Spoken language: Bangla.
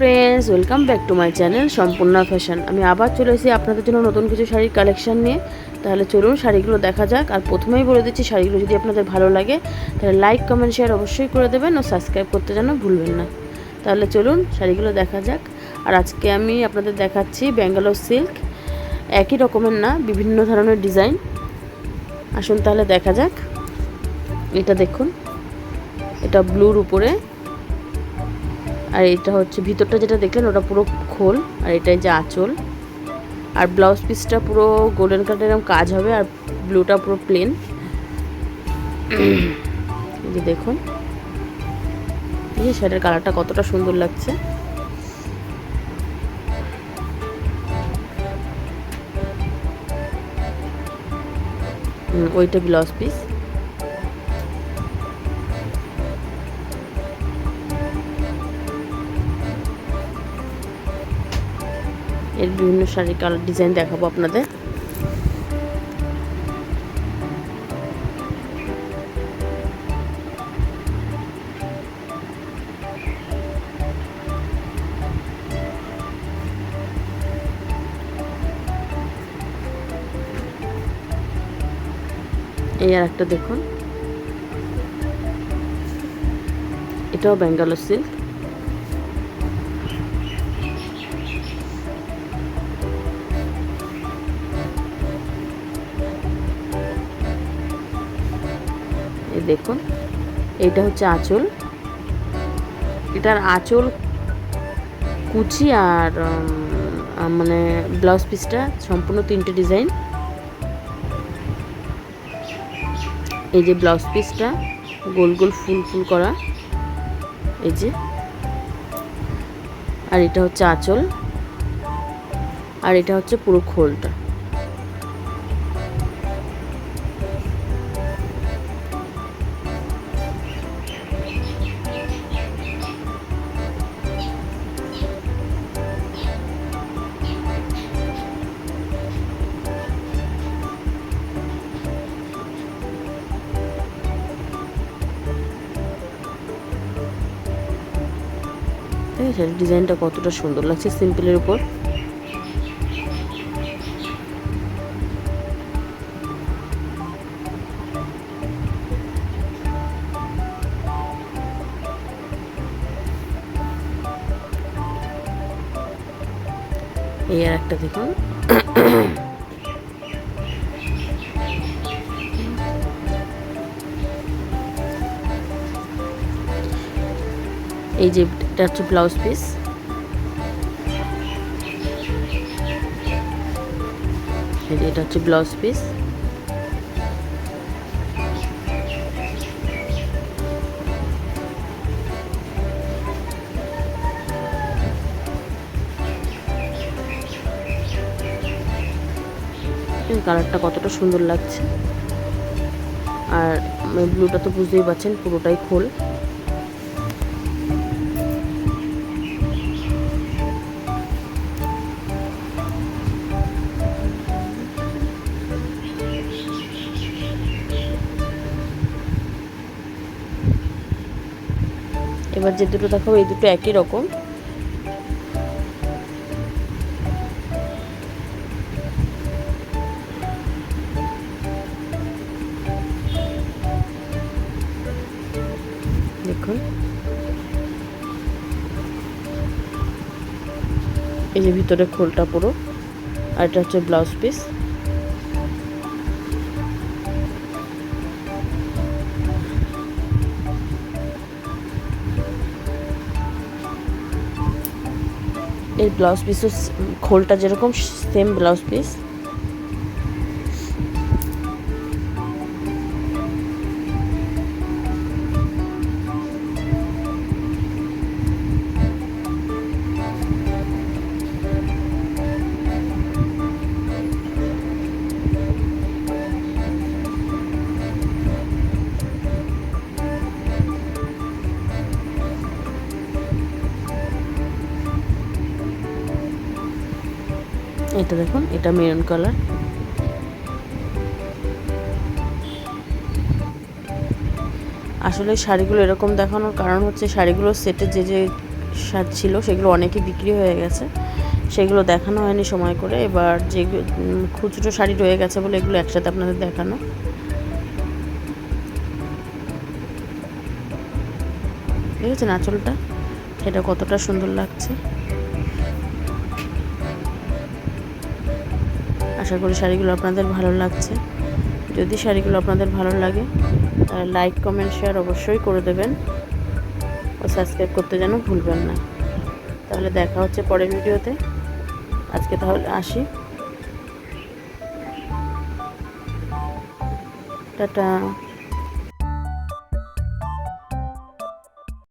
Friends welcome back to my channel Sampurna fashion আমি আবার চলে এসেছি আপনাদের জন্য নতুন কিছু শাড়ির কালেকশান নিয়ে। তাহলে চলুন শাড়িগুলো দেখা যাক। আর প্রথমেই বলে দিচ্ছি, শাড়িগুলো যদি আপনাদের ভালো লাগে, তাহলে লাইক কমেন্ট শেয়ার অবশ্যই করে দেবেন ও সাবস্ক্রাইব করতে যেন ভুলবেন না। তাহলে চলুন শাড়িগুলো দেখা যাক। আর আজকে আমি আপনাদের দেখাচ্ছি ব্যাঙ্গালোর সিল্ক একই রকমের না, বিভিন্ন ধরনের ডিজাইন আসুন তাহলে দেখা যাক। এটা দেখুন। এটা ব্লুর উপরে। আর এটা হচ্ছে, ভিতরটা যেটা দেখলেন, ওটা পুরো খোল, আর এটাই যে আঁচল। আর ব্লাউজ পিসটা পুরো গোল্ডেন কালার এরকম কাজ হবে, আর ব্লুটা পুরো প্লেন। যে দেখুন। এই শাড়ির কালারটা কতটা সুন্দর লাগছে। ওইটা ব্লাউজ পিস। এর বিভিন্ন শাড়ির কালার ডিজাইন দেখাবো আপনাদের। এই আর একটা দেখুন। এটাও ব্যাঙ্গালোর সিল্ক দেখুন এইটা হচ্ছে আঁচল। এটার আঁচল কুচি আর মানে ব্লাউজ পিসটা সম্পূর্ণ তিনটে ডিজাইন। এই যে ব্লাউজ পিসটা, গোল গোল ফুল ফুল করা। এই যে। আর এটা হচ্ছে আঁচল। আর এটা হচ্ছে পুরো খোলটা। আছে ডিজাইনটা কতটা সুন্দর লাগছে সিম্পলের উপর। এই আর একটা দেখুন। এই যে এটা হচ্ছে ব্লাউজ পিস এটা হচ্ছে ব্লাউজ পিস কালারটা কতটা সুন্দর লাগছে। আর ব্লুটা তো বুঝতেই পারছেন, পুরোটাই খোল। এবার যে দুটো দেখাবো, এই দুটো একই রকম। দেখুন। এই যে ভিতরে খোলটা পুরো, আর এটা হচ্ছে ব্লাউজ পিস। এর ব্লাউজ পিসও খোলটা যেরকম সেম ব্লাউজ পিস এটা দেখুন, এটা মেরুন কালার আসলে শাড়িগুলো এরকম দেখানোর কারণ হচ্ছে শাড়িগুলো সেটে যে যে সাজ ছিল, সেগুলো অনেকই বিক্রি হয়ে গেছে। সেগুলো দেখানো হয়নি সময় করে। এবার যে খুচরো শাড়ি রয়ে গেছে বলে এগুলো একসাথে আপনাদের দেখানো। দেখেছেন আঁচলটা এটা কতটা সুন্দর লাগছে। আশা করি শাড়িগুলো আপনাদের ভালো লাগছে। যদি শাড়িগুলো আপনাদের ভালো লাগে, তাহলে লাইক কমেন্ট শেয়ার অবশ্যই করে দেবেন। ও সাবস্ক্রাইব করতে যেন ভুলবেন না। তাহলে দেখা হচ্ছে পরের ভিডিওতে। আজকে তাহলে আসি। টাটা।